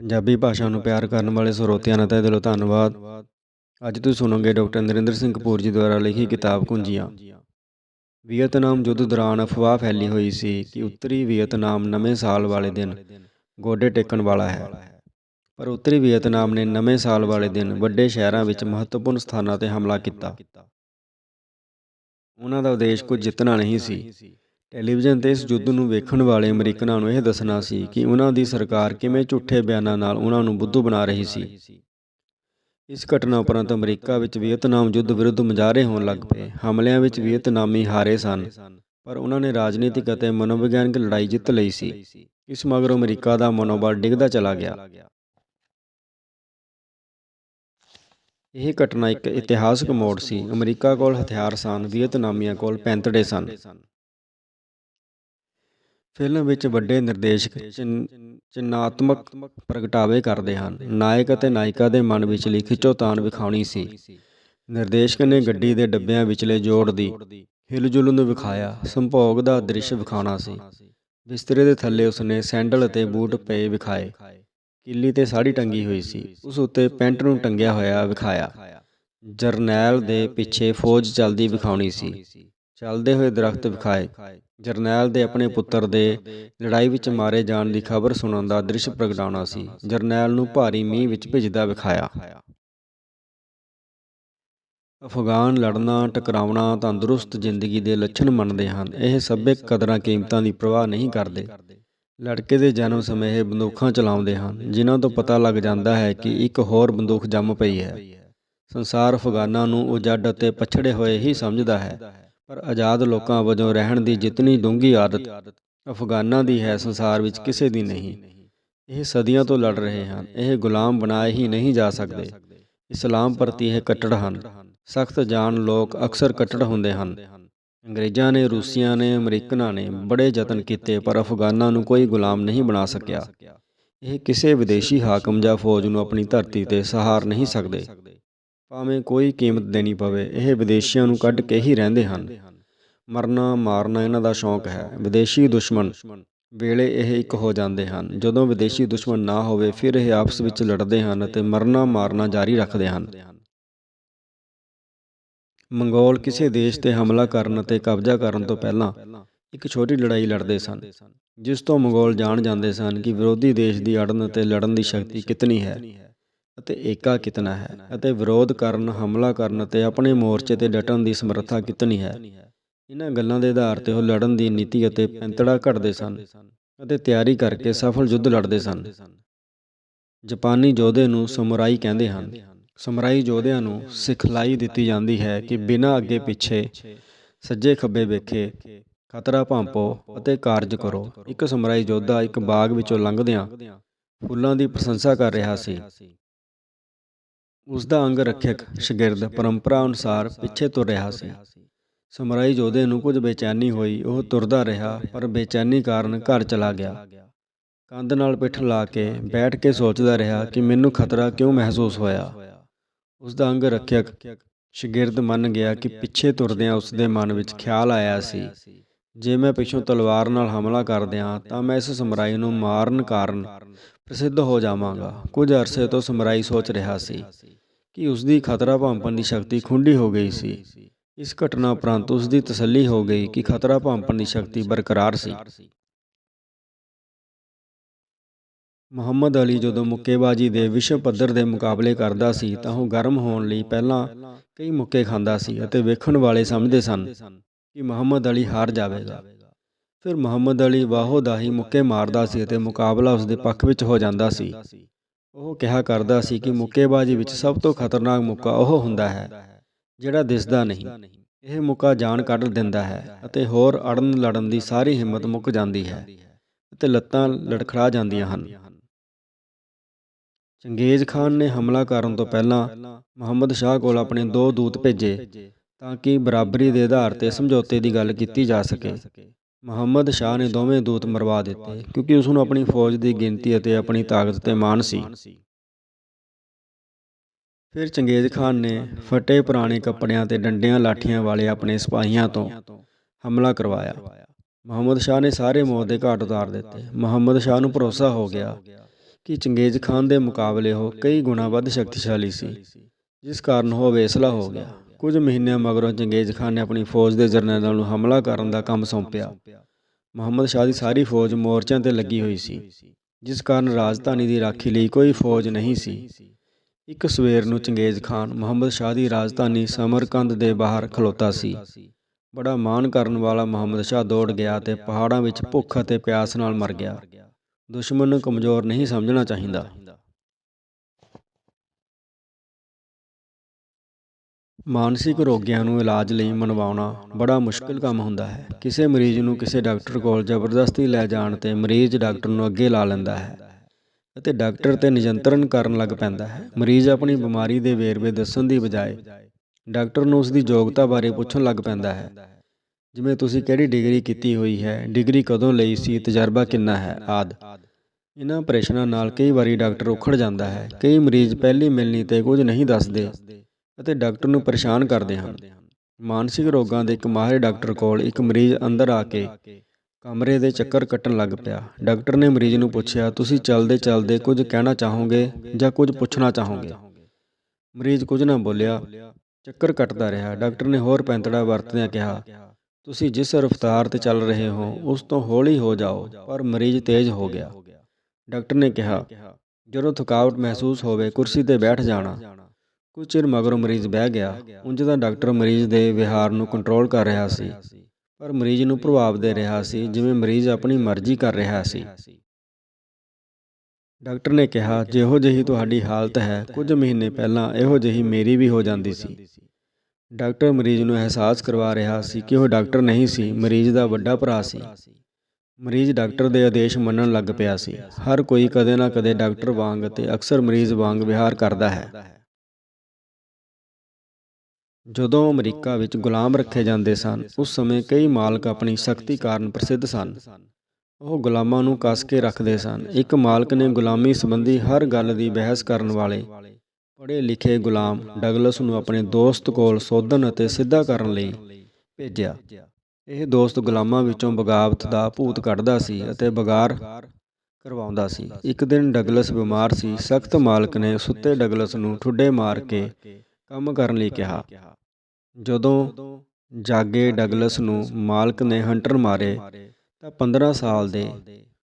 ਪੰਜਾਬੀ ਭਾਸ਼ਾ ਨੂੰ ਪਿਆਰ ਕਰਨ ਵਾਲੇ ਸਰੋਤਿਆਂ ਦਾ ਤਹਿ ਦਿਲੋਂ ਧੰਨਵਾਦ। ਅੱਜ ਤੁਸੀਂ ਸੁਣੋਗੇ ਡਾਕਟਰ ਨਰਿੰਦਰ ਸਿੰਘ ਕਪੂਰ ਜੀ ਦੁਆਰਾ ਲਿਖੀ ਕਿਤਾਬ ਕੁੰਜੀਆਂ। ਵੀਅਤਨਾਮ ਯੁੱਧ ਦੌਰਾਨ ਅਫਵਾਹ ਫੈਲੀ ਹੋਈ ਸੀ ਕਿ ਉੱਤਰੀ ਵੀਅਤਨਾਮ ਨਵੇਂ ਸਾਲ ਵਾਲੇ ਦਿਨ ਗੋਡੇ ਟੇਕਣ ਵਾਲਾ ਹੈ। ਪਰ ਉੱਤਰੀ ਵੀਅਤਨਾਮ ਨੇ ਨਵੇਂ ਸਾਲ ਵਾਲੇ ਦਿਨ ਵੱਡੇ ਸ਼ਹਿਰਾਂ ਵਿੱਚ ਮਹੱਤਵਪੂਰਨ ਸਥਾਨਾਂ ਤੇ ਹਮਲਾ ਕੀਤਾ। ਉਹਨਾਂ ਦਾ ਉਦੇਸ਼ ਕੁਝ ਜਿੱਤਣਾ ਨਹੀਂ ਸੀ। ਟੈਲੀਵਿਜ਼ਨ ਤੇ ਇਸ ਯੁੱਧ ਨੂੰ ਵੇਖਣ ਵਾਲੇ ਅਮਰੀਕਨਾਂ ਨੂੰ ਇਹ ਦੱਸਣਾ ਸੀ ਕਿ ਉਹਨਾਂ ਦੀ ਸਰਕਾਰ ਕਿਵੇਂ ਝੂਠੇ ਬਿਆਨਾਂ ਨਾਲ ਉਹਨਾਂ ਨੂੰ ਬੁੱਧੂ ਬਣਾ ਰਹੀ ਸੀ। ਇਸ ਘਟਨਾ ਉਪਰੰਤ ਅਮਰੀਕਾ ਵਿੱਚ ਵੀਅਤਨਾਮ ਯੁੱਧ ਵਿਰੁੱਧ ਮੁਜ਼ਾਹਰੇ ਹੋਣ ਲੱਗ ਪਏ। ਹਮਲਿਆਂ ਵਿੱਚ ਵੀਅਤਨਾਮੀ ਹਾਰੇ ਸਨ, ਪਰ ਉਹਨਾਂ ਨੇ ਰਾਜਨੀਤਿਕ ਅਤੇ ਮਨੋਵਿਗਿਆਨਕ ਲੜਾਈ ਜਿੱਤ ਲਈ ਸੀ। ਇਸ ਮਗਰੋਂ ਅਮਰੀਕਾ ਦਾ ਮਨੋਬਲ ਡਿੱਗਦਾ ਚਲਾ ਗਿਆ। ਇਹ ਘਟਨਾ ਇੱਕ ਇਤਿਹਾਸਕ ਮੋੜ ਸੀ। ਅਮਰੀਕਾ ਕੋਲ ਹਥਿਆਰ ਸਨ ਵੀਅਤਨਾਮੀਆਂ ਕੋਲ ਪੈਂਤੜੇ ਸਨ। ਫਿਲਮ ਵਿੱਚ ਵੱਡੇ ਨਿਰਦੇਸ਼ਕ ਚਿੰਨਾਤਮਕ ਪ੍ਰਗਟਾਵੇ ਕਰਦੇ ਹਨ। ਨਾਇਕ ਅਤੇ ਨਾਇਕਾ ਦੇ ਮਨ ਵਿਚਲੀ ਖਿੱਚੋਤਾਣ ਵਿਖਾਉਣੀ ਸੀ। ਨਿਰਦੇਸ਼ਕ ਨੇ ਗੱਡੀ ਦੇ ਡੱਬਿਆਂ ਵਿਚਲੇ ਜੋੜ ਦੀ ਹਿਲਜੁਲ ਨੂੰ ਵਿਖਾਇਆ। ਸੰਭੋਗ ਦਾ ਦ੍ਰਿਸ਼ ਵਿਖਾਉਣਾ ਸੀ। ਬਿਸਤਰੇ ਦੇ ਥੱਲੇ ਉਸਨੇ ਸੈਂਡਲ ਅਤੇ ਬੂਟ ਪਏ ਵਿਖਾਏ। ਕਿੱਲੀ ਤੇ ਸਾੜੀ ਟੰਗੀ ਹੋਈ ਸੀ। ਉਸ ਉੱਤੇ ਪੈਂਟ ਨੂੰ ਟੰਗਿਆ ਹੋਇਆ ਵਿਖਾਇਆ। ਜਰਨੈਲ ਦੇ ਪਿੱਛੇ ਫੌਜ ਚੱਲਦੀ ਵਿਖਾਉਣੀ ਸੀ। ਚੱਲਦੇ ਹੋਏ ਦਰਖਤ ਵਿਖਾਏ। ਜਰਨੈਲ ਦੇ ਆਪਣੇ ਪੁੱਤਰ ਦੇ ਲੜਾਈ ਵਿੱਚ ਮਾਰੇ ਜਾਣ ਦੀ ਖਬਰ ਸੁਣਨ ਦਾ ਦ੍ਰਿਸ਼ ਪ੍ਰਗਟਾਉਣਾ ਸੀ। ਜਰਨੈਲ ਨੂੰ ਭਾਰੀ ਮੀਂਹ ਵਿੱਚ ਭਿੱਜਦਾ ਵਿਖਾਇਆ। ਅਫਗਾਨ ਲੜਨਾ ਟਕਰਾਉਣਾ ਤੰਦਰੁਸਤ ਜ਼ਿੰਦਗੀ ਦੇ ਲੱਛਣ ਮੰਨਦੇ ਹਨ। ਇਹ ਸਭੇ ਕਦਰਾਂ ਕੀਮਤਾਂ ਦੀ ਪਰਵਾਹ ਨਹੀਂ ਕਰਦੇ। ਲੜਕੇ ਦੇ ਜਨਮ ਸਮੇਂ ਇਹ ਬੰਦੂਕਾਂ ਚਲਾਉਂਦੇ ਹਨ ਜਿਨ੍ਹਾਂ ਤੋਂ ਪਤਾ ਲੱਗ ਜਾਂਦਾ ਹੈ ਕਿ ਇੱਕ ਹੋਰ ਬੰਦੂਕ ਜੰਮ ਪਈ ਹੈ। ਸੰਸਾਰ ਅਫਗਾਨਾਂ ਨੂੰ ਉਜੜ ਅਤੇ ਪਛੜੇ ਹੋਏ ਹੀ ਸਮਝਦਾ ਹੈ। ਪਰ ਆਜ਼ਾਦ ਲੋਕਾਂ ਵਜੋਂ ਰਹਿਣ ਦੀ ਜਿਤਨੀ ਡੂੰਘੀ ਆਦਤ ਅਫਗਾਨਾਂ ਦੀ ਹੈ, ਸੰਸਾਰ ਵਿੱਚ ਕਿਸੇ ਦੀ ਨਹੀਂ। ਇਹ ਸਦੀਆਂ ਤੋਂ ਲੜ ਰਹੇ ਹਨ। ਇਹ ਗੁਲਾਮ ਬਣਾਏ ਹੀ ਨਹੀਂ ਜਾ ਸਕਦੇ। ਇਸਲਾਮ ਪ੍ਰਤੀ ਇਹ ਕੱਟੜ ਹਨ। ਸਖਤ ਜਾਨ ਲੋਕ ਅਕਸਰ ਕੱਟੜ ਹੁੰਦੇ ਹਨ। ਅੰਗਰੇਜ਼ਾਂ ਨੇ, ਰੂਸੀਆਂ ਨੇ, ਅਮਰੀਕਨਾਂ ਨੇ ਬੜੇ ਯਤਨ ਕੀਤੇ, ਪਰ ਅਫਗਾਨਾਂ ਨੂੰ ਕੋਈ ਗੁਲਾਮ ਨਹੀਂ ਬਣਾ ਸਕਿਆ। ਇਹ ਕਿਸੇ ਵਿਦੇਸ਼ੀ ਹਾਕਮ ਜਾਂ ਫੌਜ ਨੂੰ ਆਪਣੀ ਧਰਤੀ ਤੇ ਸਹਾਰ ਨਹੀਂ ਸਕਦੇ। ਭਾਵੇਂ ਕੋਈ ਕੀਮਤ ਦੇਣੀ ਪਵੇ, ਇਹ ਵਿਦੇਸ਼ੀਆਂ ਨੂੰ ਕੱਢ ਕੇ ਹੀ ਰਹਿੰਦੇ ਹਨ। ਮਰਨਾ, ਮਾਰਨਾ ਇਹਨਾਂ ਦਾ ਸ਼ੌਂਕ ਹੈ। ਵਿਦੇਸ਼ੀ ਦੁਸ਼ਮਣ ਵੇਲੇ ਇਹ ਇੱਕ ਹੋ ਜਾਂਦੇ ਹਨ। ਜਦੋਂ ਵਿਦੇਸ਼ੀ ਦੁਸ਼ਮਣ ਨਾ ਹੋਵੇ, ਫਿਰ ਇਹ ਆਪਸ ਵਿੱਚ ਲੜਦੇ ਹਨ ਅਤੇ ਮਰਨਾ, ਮਾਰਨਾ ਜਾਰੀ ਰੱਖਦੇ ਹਨ। ਮੰਗੋਲ ਕਿਸੇ ਦੇਸ਼ ਤੇ ਹਮਲਾ ਕਰਨ ਅਤੇ ਕਬਜ਼ਾ ਕਰਨ ਤੋਂ ਪਹਿਲਾਂ ਇੱਕ ਛੋਟੀ ਲੜਾਈ ਲੜਦੇ ਸਨ, ਜਿਸ ਤੋਂ ਮੰਗੋਲ ਜਾਣ ਜਾਂਦੇ ਸਨ ਕਿ ਵਿਰੋਧੀ ਦੇਸ਼ ਦੀ ਅੜਨ ਅਤੇ ਲੜਨ ਦੀ ਸ਼ਕਤੀ ਕਿਤਨੀ ਹੈ। ਅਤੇ ਏਕਾ ਕਿਤਨਾ ਹੈ ਅਤੇ ਵਿਰੋਧ ਕਰਨ, ਹਮਲਾ ਕਰਨ ਅਤੇ ਆਪਣੇ ਮੋਰਚੇ ਤੇ ਡਟਣ ਦੀ ਸਮਰੱਥਾ ਕਿਤਨੀ ਹੈ? ਇਹਨਾਂ ਗੱਲਾਂ ਦੇ ਆਧਾਰ ਤੇ ਉਹ ਲੜਨ ਦੀ ਨੀਤੀ ਅਤੇ ਪੈਂਤੜਾ ਘੜਦੇ ਸਨ ਅਤੇ ਤਿਆਰੀ ਕਰਕੇ ਸਫਲ ਯੁੱਧ ਲੜਦੇ ਸਨ। ਜਾਪਾਨੀ ਯੋਧੇ ਨੂੰ ਸਮੁਰਾਈ ਕਹਿੰਦੇ ਹਨ। ਸਮੁਰਾਈ ਯੋਧਿਆਂ ਨੂੰ ਸਿਖਲਾਈ ਦਿੱਤੀ ਜਾਂਦੀ ਹੈ ਕਿ ਬਿਨਾਂ ਅੱਗੇ ਪਿੱਛੇ ਸੱਜੇ ਖੱਬੇ ਵੇਖੇ ਖਤਰਾ ਭਾਂਪੋ ਅਤੇ ਕਾਰਜ ਕਰੋ। ਇੱਕ ਸਮੁਰਾਈ ਯੋਧਾ ਇੱਕ ਬਾਗ ਵਿੱਚੋਂ ਲੰਘਦਿਆਂ ਫੁੱਲਾਂ ਦੀ ਪ੍ਰਸ਼ੰਸਾ ਕਰ ਰਿਹਾ ਸੀ। ਉਸ ਦਾ ਅੰਗ ਰੱਖਿਅਕ ਸ਼ਗਿਰਦ ਪਰੰਪਰਾ ਅਨੁਸਾਰ ਪਿੱਛੇ ਤੁਰ ਰਿਹਾ ਸੀ। ਸਮਰਾਈ ਯੋਧੇ ਨੂੰ ਕੁਝ ਬੇਚੈਨੀ ਹੋਈ, ਉਹ ਤੁਰਦਾ ਰਿਹਾ, ਪਰ ਬੇਚੈਨੀ ਕਾਰਨ ਘਰ ਚਲਾ ਗਿਆ। ਕੰਧ ਨਾਲ ਪਿੱਠ ਲਾ ਕੇ ਬੈਠ ਕੇ ਸੋਚਦਾ ਰਿਹਾ ਕਿ ਮੈਨੂੰ ਖਤਰਾ ਕਿਉਂ ਮਹਿਸੂਸ ਹੋਇਆ। ਉਸ ਦਾ ਅੰਗ ਰੱਖਿਅਕ ਸ਼ਗਿਰਦ ਮੰਨ ਗਿਆ ਕਿ ਪਿੱਛੇ ਤੁਰਦਿਆਂ ਉਸ ਦੇ ਮਨ ਵਿੱਚ ਖਿਆਲ ਆਇਆ ਸੀ। ਜੇ ਮੈਂ ਪਿੱਛੋਂ ਤਲਵਾਰ ਨਾਲ ਹਮਲਾ ਕਰਦਿਆਂ ਤਾਂ ਮੈਂ ਇਸ ਸਮਰਾਈ ਨੂੰ ਮਾਰਨ ਕਾਰਨ ਪ੍ਰਸਿੱਧ ਹੋ ਜਾਵਾਂਗਾ। ਕੁਝ ਅਰਸੇ ਤੋਂ ਸਮਰਾਈ ਸੋਚ ਰਿਹਾ ਸੀ ਕਿ ਉਸ ਦੀ ਖਤਰਾ ਭਾਂਪਣ ਦੀ ਸ਼ਕਤੀ ਖੁੰਡੀ ਹੋ ਗਈ ਸੀ। ਇਸ ਘਟਨਾ ਉਪਰੰਤ ਉਸ ਦੀ ਤਸੱਲੀ ਹੋ ਗਈ ਕਿ ਖਤਰਾ ਭਾਂਪਣ ਦੀ ਸ਼ਕਤੀ ਬਰਕਰਾਰ ਸੀ। ਮੁਹੰਮਦ ਅਲੀ ਜਦੋਂ ਮੁੱਕੇਬਾਜ਼ੀ ਦੇ ਵਿਸ਼ਵ ਪੱਧਰ ਦੇ ਮੁਕਾਬਲੇ ਕਰਦਾ ਸੀ ਤਾਂ ਉਹ ਗਰਮ ਹੋਣ ਲਈ ਪਹਿਲਾਂ ਕਈ ਮੁੱਕੇ ਖਾਂਦਾ ਸੀ ਅਤੇ ਵੇਖਣ ਵਾਲੇ ਸਮਝਦੇ ਸਨ ਕਿ ਮੁਹੰਮਦ ਅਲੀ ਹਾਰ ਜਾਵੇਗਾ। ਫਿਰ ਮੁਹੰਮਦ ਅਲੀ ਵਾਹੋ ਦਾਹੀ ਮੁੱਕੇ ਮਾਰਦਾ ਸੀ ਅਤੇ ਮੁਕਾਬਲਾ ਉਸ ਦੇ ਪੱਖ ਵਿੱਚ ਹੋ ਜਾਂਦਾ ਸੀ। ਉਹ ਕਿਹਾ ਕਰਦਾ ਸੀ ਕਿ ਮੁੱਕੇਬਾਜ਼ੀ ਵਿੱਚ ਸਭ ਤੋਂ ਖਤਰਨਾਕ ਮੁੱਕਾ ਉਹ ਹੁੰਦਾ ਹੈ, ਜਿਹੜਾ ਦਿਸਦਾ ਨਹੀਂ। ਇਹ ਮੁੱਕਾ ਜਾਨ ਕੱਢ ਦਿੰਦਾ ਹੈ ਅਤੇ ਹੋਰ ਅੜਨ ਲੜਨ ਦੀ ਸਾਰੀ ਹਿੰਮਤ ਮੁੱਕ ਜਾਂਦੀ ਹੈ ਅਤੇ ਲੱਤਾਂ ਲੜਖੜਾ ਜਾਂਦੀਆਂ ਹਨ। ਚੰਗੇਜ਼ ਖਾਨ ਨੇ ਹਮਲਾ ਕਰਨ ਤੋਂ ਪਹਿਲਾਂ ਮੁਹੰਮਦ ਸ਼ਾਹ ਕੋਲ ਆਪਣੇ ਦੋ ਦੂਤ ਭੇਜੇ ਤਾਂ ਕਿ ਬਰਾਬਰੀ ਦੇ ਆਧਾਰ ਤੇ ਸਮਝੌਤੇ ਦੀ ਗੱਲ ਕੀਤੀ ਜਾ ਸਕੇ। ਮੁਹੰਮਦ ਸ਼ਾਹ ਨੇ ਦੋਵੇਂ ਦੂਤ ਮਰਵਾ ਦਿੱਤੇ ਕਿਉਂਕਿ ਉਸ ਨੂੰ ਆਪਣੀ ਫੌਜ ਦੀ ਗਿਣਤੀ ਅਤੇ ਆਪਣੀ ਤਾਕਤ ਤੇ ਮਾਣ ਸੀ। ਫਿਰ ਚੰਗੇਜ਼ ਖਾਨ ਨੇ ਫਟੇ ਪੁਰਾਣੇ ਕੱਪੜਿਆਂ ਤੇ ਡੰਡਿਆਂ ਲਾਠੀਆਂ ਵਾਲੇ ਆਪਣੇ ਸਿਪਾਹੀਆਂ ਤੋਂ ਹਮਲਾ ਕਰਵਾਇਆ। ਮੁਹੰਮਦ ਸ਼ਾਹ ਨੇ ਸਾਰੇ ਮੌਤ ਦੇ ਘਾਟ ਉਤਾਰ ਦਿੱਤੇ। ਮੁਹੰਮਦ ਸ਼ਾਹ ਨੂੰ ਭਰੋਸਾ ਹੋ ਗਿਆ ਕਿ ਚੰਗੇਜ਼ ਖਾਨ ਦੇ ਮੁਕਾਬਲੇ ਉਹ ਕਈ ਗੁਣਾ ਵੱਧ ਸ਼ਕਤੀਸ਼ਾਲੀ ਸੀ, ਜਿਸ ਕਾਰਨ ਉਹ ਵੇਸਲਾ ਹੋ ਗਿਆ। ਕੁਝ ਮਹੀਨਿਆਂ ਮਗਰੋਂ ਚੰਗੇਜ਼ ਖਾਨ ਨੇ ਆਪਣੀ ਫੌਜ ਦੇ ਜਰਨੈਲਾਂ ਨੂੰ ਹਮਲਾ ਕਰਨ ਦਾ ਕੰਮ ਸੌਂਪਿਆ। ਮੁਹੰਮਦ ਸ਼ਾਹ ਦੀ ਸਾਰੀ ਫੌਜ ਮੋਰਚਿਆਂ ਤੇ ਲੱਗੀ ਹੋਈ ਸੀ, ਜਿਸ ਕਾਰਨ ਰਾਜਧਾਨੀ ਦੀ ਰਾਖੀ ਲਈ ਕੋਈ ਫੌਜ ਨਹੀਂ ਸੀ। ਇੱਕ ਸਵੇਰ ਨੂੰ ਚੰਗੇਜ਼ ਖਾਨ ਮੁਹੰਮਦ ਸ਼ਾਹ ਦੀ ਰਾਜਧਾਨੀ ਸਮਰਕੰਦ ਦੇ ਬਾਹਰ ਖਲੋਤਾ ਸੀ। ਬੜਾ ਮਾਣ ਕਰਨ ਵਾਲਾ ਮੁਹੰਮਦ ਸ਼ਾਹ ਦੌੜ ਗਿਆ ਤੇ ਪਹਾੜਾਂ ਵਿੱਚ ਭੁੱਖ ਅਤੇ ਪਿਆਸ ਨਾਲ ਮਰ ਗਿਆ। ਦੁਸ਼ਮਣ ਨੂੰ ਕਮਜ਼ੋਰ ਨਹੀਂ ਸਮਝਣਾ ਚਾਹੀਦਾ। ਮਾਨਸਿਕ ਰੋਗੀਆਂ ਨੂੰ ਇਲਾਜ ਲਈ ਮਨਵਾਉਣਾ ਬੜਾ ਮੁਸ਼ਕਲ ਕੰਮ ਹੁੰਦਾ ਹੈ। ਕਿਸੇ ਮਰੀਜ਼ ਨੂੰ ਕਿਸੇ ਡਾਕਟਰ ਕੋਲ ਜ਼ਬਰਦਸਤੀ ਲੈ ਜਾਣ ਤੇ ਮਰੀਜ਼ ਡਾਕਟਰ ਨੂੰ ਅੱਗੇ ਲਾ ਲੈਂਦਾ ਹੈ ਅਤੇ ਡਾਕਟਰ ਤੇ ਨਿਯੰਤਰਣ ਕਰਨ ਲੱਗ ਪੈਂਦਾ ਹੈ। ਮਰੀਜ਼ ਆਪਣੀ ਬਿਮਾਰੀ ਦੇ ਵੇਰਵੇ ਦੱਸਣ ਦੀ ਬਜਾਏ ਡਾਕਟਰ ਨੂੰ ਉਸ ਦੀ ਯੋਗਤਾ ਬਾਰੇ ਪੁੱਛਣ ਲੱਗ ਪੈਂਦਾ ਹੈ। ਜਿਵੇਂ ਤੁਸੀਂ ਕਿਹੜੀ ਡਿਗਰੀ ਕੀਤੀ ਹੋਈ ਹੈ, ਡਿਗਰੀ ਕਦੋਂ ਲਈ ਸੀ, ਤਜਰਬਾ ਕਿੰਨਾ ਹੈ, ਆਦ। ਇਹਨਾਂ ਪ੍ਰਸ਼ਨਾਂ ਨਾਲ ਕਈ ਵਾਰੀ ਡਾਕਟਰ ਉਖੜ ਜਾਂਦਾ ਹੈ। ਕਈ ਮਰੀਜ਼ ਪਹਿਲੀ ਮਿਲਣੀ ਤੇ ਕੁਝ ਨਹੀਂ ਦੱਸਦੇ। ਅਤੇ ਡਾਕਟਰ ਨੂੰ ਪਰੇਸ਼ਾਨ ਕਰਦੇ ਹਨ। ਮਾਨਸਿਕ ਰੋਗਾਂ ਦੇ ਇੱਕ ਮਾਹਿਰ ਡਾਕਟਰ ਕੋਲ ਇੱਕ ਮਰੀਜ਼ ਅੰਦਰ ਆ ਕੇ ਕਮਰੇ ਦੇ ਚੱਕਰ ਕੱਟਣ ਲੱਗ ਪਿਆ। ਡਾਕਟਰ ਨੇ ਮਰੀਜ਼ ਨੂੰ ਪੁੱਛਿਆ, ਤੁਸੀਂ ਚੱਲਦੇ ਚੱਲਦੇ ਕੁਝ ਕਹਿਣਾ ਚਾਹੋਗੇ ਜਾਂ ਕੁਝ ਪੁੱਛਣਾ ਚਾਹੋਗੇ? ਮਰੀਜ਼ ਕੁਝ ਨਾ ਬੋਲਿਆ, ਚੱਕਰ ਕੱਟਦਾ ਰਿਹਾ। ਡਾਕਟਰ ਨੇ ਹੋਰ ਪੈਂਤੜਾ ਵਰਤਦਿਆਂ ਕਿਹਾ, ਤੁਸੀਂ ਜਿਸ ਰਫ਼ਤਾਰ ਤੇ ਚੱਲ ਰਹੇ ਹੋ, ਉਸ ਤੋਂ ਹੌਲੀ ਹੋ ਜਾਓ, ਪਰ ਮਰੀਜ਼ ਤੇਜ਼ ਹੋ ਗਿਆ। ਡਾਕਟਰ ਨੇ ਕਿਹਾ, ਜਦੋਂ ਥਕਾਵਟ ਮਹਿਸੂਸ ਹੋਵੇ, ਕੁਰਸੀ ਤੇ ਬੈਠ ਜਾਣਾ। ਕੁਝ ਚਿਰ ਮਗਰੋਂ ਮਰੀਜ਼ ਬਹਿ ਗਿਆ। ਉਂਝ ਤਾਂ ਡਾਕਟਰ ਮਰੀਜ਼ ਦੇ ਵਿਹਾਰ ਨੂੰ ਕੰਟਰੋਲ ਕਰ ਰਿਹਾ ਸੀ। ਪਰ ਮਰੀਜ਼ ਨੂੰ ਪ੍ਰਭਾਵ ਦੇ ਰਿਹਾ ਸੀ, ਜਿਵੇਂ ਮਰੀਜ਼ ਆਪਣੀ ਮਰਜ਼ੀ ਕਰ ਰਿਹਾ ਸੀ। ਡਾਕਟਰ ਨੇ ਕਿਹਾ, ਜਿਹੋ ਜਿਹੀ ਤੁਹਾਡੀ ਹਾਲਤ ਹੈ, ਕੁਝ ਮਹੀਨੇ ਪਹਿਲਾਂ ਇਹੋ ਜਿਹੀ ਮੇਰੀ ਵੀ ਹੋ ਜਾਂਦੀ ਸੀ। ਡਾਕਟਰ ਮਰੀਜ਼ ਨੂੰ ਅਹਿਸਾਸ ਕਰਵਾ ਰਿਹਾ ਸੀ ਕਿ ਉਹ ਡਾਕਟਰ ਨਹੀਂ ਸੀ, ਮਰੀਜ਼ ਦਾ ਵੱਡਾ ਭਰਾ ਸੀ। ਮਰੀਜ਼ ਡਾਕਟਰ ਦੇ ਆਦੇਸ਼ ਮੰਨਣ ਲੱਗ ਪਿਆ ਸੀ। ਹਰ ਕੋਈ ਕਦੇ ਨਾ ਕਦੇ ਡਾਕਟਰ ਵਾਂਗ ਅਤੇ ਅਕਸਰ ਮਰੀਜ਼ ਵਾਂਗ ਵਿਹਾਰ ਕਰਦਾ ਹੈ। ਜਦੋਂ ਅਮਰੀਕਾ ਵਿੱਚ ਗੁਲਾਮ ਰੱਖੇ ਜਾਂਦੇ ਸਨ, ਉਸ ਸਮੇਂ ਕਈ ਮਾਲਕ ਆਪਣੀ ਸ਼ਕਤੀ ਕਾਰਨ ਪ੍ਰਸਿੱਧ ਸਨ। ਉਹ ਗੁਲਾਮਾਂ ਨੂੰ ਕੱਸ ਕੇ ਰੱਖਦੇ ਸਨ। ਇੱਕ ਮਾਲਕ ਨੇ ਗੁਲਾਮੀ ਸੰਬੰਧੀ ਹਰ ਗੱਲ ਦੀ ਬਹਿਸ ਕਰਨ ਵਾਲੇ ਪੜ੍ਹੇ ਲਿਖੇ ਗੁਲਾਮ ਡਗਲਸ ਨੂੰ ਆਪਣੇ ਦੋਸਤ ਕੋਲ ਸੋਧਣ ਅਤੇ ਸਿੱਧਾ ਕਰਨ ਲਈ ਭੇਜਿਆ। ਇਹ ਦੋਸਤ ਗੁਲਾਮਾਂ ਵਿੱਚੋਂ ਬਗਾਵਤ ਦਾ ਭੂਤ ਕੱਢਦਾ ਸੀ ਅਤੇ ਬਗਾਰ ਕਰਵਾਉਂਦਾ ਸੀ। ਇੱਕ ਦਿਨ ਡਗਲਸ ਬਿਮਾਰ ਸੀ। ਸਖਤ ਮਾਲਕ ਨੇ ਸੁੱਤੇ ਡਗਲਸ ਨੂੰ ਠੁੱਡੇ ਮਾਰ ਕੇ ਕੰਮ ਕਰਨ ਲਈ ਕਿਹਾ। ਜਦੋਂ ਜਾਗੇ ਡਗਲਸ ਨੂੰ ਮਾਲਕ ਨੇ ਹੰਟਰ ਮਾਰੇ, ਤਾਂ 15 ਸਾਲ ਦੇ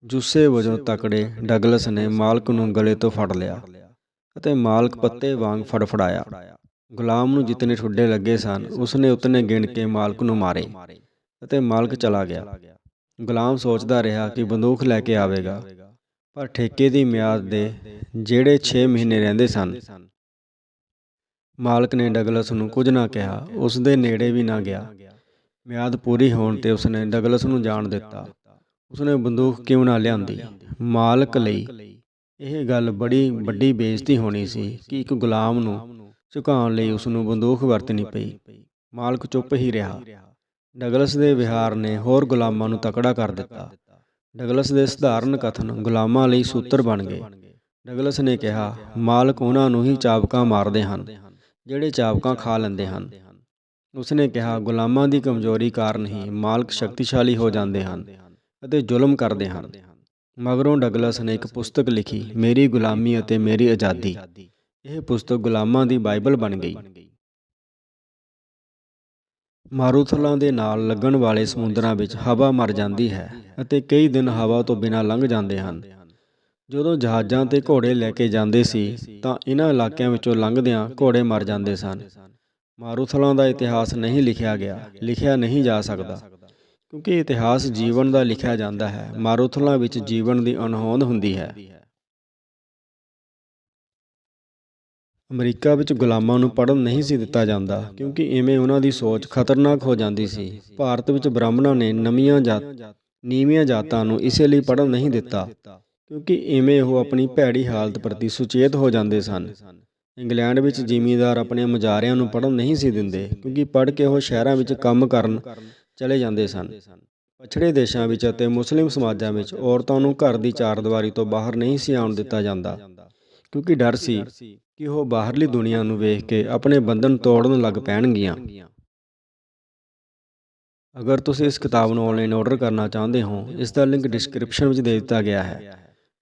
ਜੁੱਸੇ ਵਜੋਂ ਤਕੜੇ ਡਗਲਸ ਨੇ ਮਾਲਕ ਨੂੰ ਗਲੇ ਤੋਂ ਫੜ ਲਿਆ ਅਤੇ ਮਾਲਕ ਪੱਤੇ ਵਾਂਗ ਫੜਫੜਾਇਆ। ਗੁਲਾਮ ਨੂੰ ਜਿਤਨੇ ਠੁੱਡੇ ਲੱਗੇ ਸਨ, ਉਸਨੇ ਉਤਨੇ ਗਿਣ ਕੇ ਮਾਲਕ ਨੂੰ ਮਾਰੇ ਅਤੇ ਮਾਲਕ ਚਲਾ ਗਿਆ। ਗੁਲਾਮ ਸੋਚਦਾ ਰਿਹਾ ਕਿ ਬੰਦੂਕ ਲੈ ਕੇ ਆਵੇਗਾ, ਪਰ ਠੇਕੇ ਦੀ ਮਿਆਦ ਦੇ ਜਿਹੜੇ 6 ਮਹੀਨੇ ਰਹਿੰਦੇ ਸਨ ਮਾਲਕ ਨੇ ਡਗਲਸ ਨੂੰ ਕੁਝ ਨਾ ਕਿਹਾ, ਉਸ ਦੇ ਨੇੜੇ ਵੀ ਨਾ ਗਿਆ। ਮਿਆਦ ਪੂਰੀ ਹੋਣ ਤੇ ਉਸਨੇ ਡਗਲਸ ਨੂੰ ਜਾਣ ਦਿੱਤਾ। ਉਸਨੇ ਬੰਦੂਕ ਕਿਉਂ ਨਾ ਲਿਆਂਦੀ? ਮਾਲਕ ਲਈ। ਇਹ ਗੱਲ ਬੜੀ ਵੱਡੀ ਬੇਇੱਜ਼ਤੀ ਹੋਣੀ ਸੀ ਕਿ ਇੱਕ ਗੁਲਾਮ ਨੂੰ ਝੁਕਾਉਣ ਲਈ ਉਸ ਨੂੰ ਬੰਦੂਕ ਵਰਤਣੀ ਪਈ। ਮਾਲਕ ਚੁੱਪ ਹੀ ਰਿਹਾ। ਡਗਲਸ ਦੇ ਵਿਹਾਰ ਨੇ ਹੋਰ ਗੁਲਾਮਾਂ ਨੂੰ ਤਕੜਾ ਕਰ ਦਿੱਤਾ। ਡਗਲਸ ਦੇ ਸਧਾਰਨ ਕਥਨ ਗੁਲਾਮਾਂ ਲਈ ਸੂਤਰ ਬਣ ਗਏ। ਡਗਲਸ ਨੇ ਕਿਹਾ, ਮਾਲਕ ਉਹਨਾਂ ਨੂੰ ਹੀ ਚਾਬਕਾ ਮਾਰਦੇ ਹਨ। ਜਿਹੜੇ ਚਾਬਕਾਂ ਖਾ ਲੈਂਦੇ ਹਨ। ਉਸਨੇ ਕਿਹਾ, ਗੁਲਾਮਾਂ ਦੀ ਕਮਜ਼ੋਰੀ ਕਾਰਨ ਹੀ ਮਾਲਕ ਸ਼ਕਤੀਸ਼ਾਲੀ ਹੋ ਜਾਂਦੇ ਹਨ ਅਤੇ ਜ਼ੁਲਮ ਕਰਦੇ ਹਨ। ਮਗਰੋਂ ਡਗਲਸ ਨੇ ਇੱਕ ਪੁਸਤਕ ਲਿਖੀ, ਮੇਰੀ ਗੁਲਾਮੀ ਅਤੇ ਮੇਰੀ ਆਜ਼ਾਦੀ। ਇਹ ਪੁਸਤਕ ਗੁਲਾਮਾਂ ਦੀ ਬਾਈਬਲ ਬਣ ਗਈ। ਮਾਰੂਥਲਾਂ ਦੇ ਨਾਲ ਲੱਗਣ ਵਾਲੇ ਸਮੁੰਦਰਾਂ ਵਿੱਚ ਹਵਾ ਮਰ ਜਾਂਦੀ ਹੈ ਅਤੇ ਕਈ ਦਿਨ ਹਵਾ ਤੋਂ ਬਿਨਾਂ ਲੰਘ ਜਾਂਦੇ ਹਨ। ਜਦੋਂ ਜਹਾਜ਼ਾਂ ਤੇ ਘੋੜੇ ਲੈ ਕੇ ਜਾਂਦੇ ਸੀ, ਤਾਂ ਇਹਨਾਂ ਇਲਾਕਿਆਂ ਵਿੱਚੋਂ ਲੰਘਦਿਆਂ ਘੋੜੇ ਮਰ ਜਾਂਦੇ ਸਨ। ਮਾਰੂਥਲਾਂ ਦਾ ਇਤਿਹਾਸ ਨਹੀਂ ਲਿਖਿਆ ਗਿਆ, ਲਿਖਿਆ ਨਹੀਂ ਜਾ ਸਕਦਾ। ਕਿਉਂਕਿ ਇਤਿਹਾਸ ਜੀਵਨ ਦਾ ਲਿਖਿਆ ਜਾਂਦਾ ਹੈ, ਮਾਰੂਥਲਾਂ ਵਿੱਚ ਜੀਵਨ ਦੀ ਅਣਹੋਂਦ ਹੁੰਦੀ ਹੈ। ਅਮਰੀਕਾ ਵਿੱਚ ਗੁਲਾਮਾਂ ਨੂੰ ਪੜ੍ਹਨ ਨਹੀਂ ਸੀ ਦਿੱਤਾ ਜਾਂਦਾ, ਕਿਉਂਕਿ ਐਵੇਂ ਉਹਨਾਂ ਦੀ ਸੋਚ ਖਤਰਨਾਕ ਹੋ ਜਾਂਦੀ ਸੀ। ਭਾਰਤ ਵਿੱਚ ਬ੍ਰਾਹਮਣਾਂ ਨੇ ਨਵੀਆਂ ਜਾਤ, ਨੀਵੀਆਂ ਜਾਤਾਂ ਨੂੰ ਇਸੇ ਲਈ ਪੜ੍ਹਨ ਨਹੀਂ ਦਿੱਤਾ। ਕਿਉਂਕਿ ਇਵੇਂ ਉਹ ਆਪਣੀ ਭੈੜੀ ਹਾਲਤ ਪ੍ਰਤੀ ਸੁਚੇਤ ਹੋ ਜਾਂਦੇ ਸਨ। ਇੰਗਲੈਂਡ ਵਿੱਚ ਜ਼ਿਮੀਂਦਾਰ ਆਪਣੇ ਮੁਜਾਰਿਆਂ ਨੂੰ ਪੜ੍ਹਨ ਨਹੀਂ ਸੀ ਦਿੰਦੇ, ਕਿਉਂਕਿ ਪੜ੍ਹ ਕੇ ਉਹ ਸ਼ਹਿਰਾਂ ਵਿੱਚ ਕੰਮ ਕਰਨ ਚਲੇ ਜਾਂਦੇ ਸਨ। ਪਛੜੇ ਦੇਸ਼ਾਂ ਵਿੱਚ ਅਤੇ ਮੁਸਲਿਮ ਸਮਾਜਾਂ ਵਿੱਚ ਔਰਤਾਂ ਨੂੰ ਘਰ ਦੀ ਚਾਰਦੀਵਾਰੀ ਤੋਂ ਬਾਹਰ ਨਹੀਂ ਸੀ ਆਉਣ ਦਿੱਤਾ ਜਾਂਦਾ, ਕਿਉਂਕਿ ਡਰ ਸੀ ਕਿ ਉਹ ਬਾਹਰਲੀ ਦੁਨੀਆ ਨੂੰ ਵੇਖ ਕੇ ਆਪਣੇ ਬੰਧਨ ਤੋੜਨ ਲੱਗ ਪੈਣਗੀਆਂ। ਅਗਰ ਤੁਸੀਂ ਇਸ ਕਿਤਾਬ ਨੂੰ ਆਨਲਾਈਨ ਆਰਡਰ ਕਰਨਾ ਚਾਹੁੰਦੇ ਹੋ, ਇਸ ਦਾ ਲਿੰਕ ਡਿਸਕ੍ਰਿਪਸ਼ਨ ਵਿੱਚ ਦੇ ਦਿੱਤਾ ਗਿਆ ਹੈ।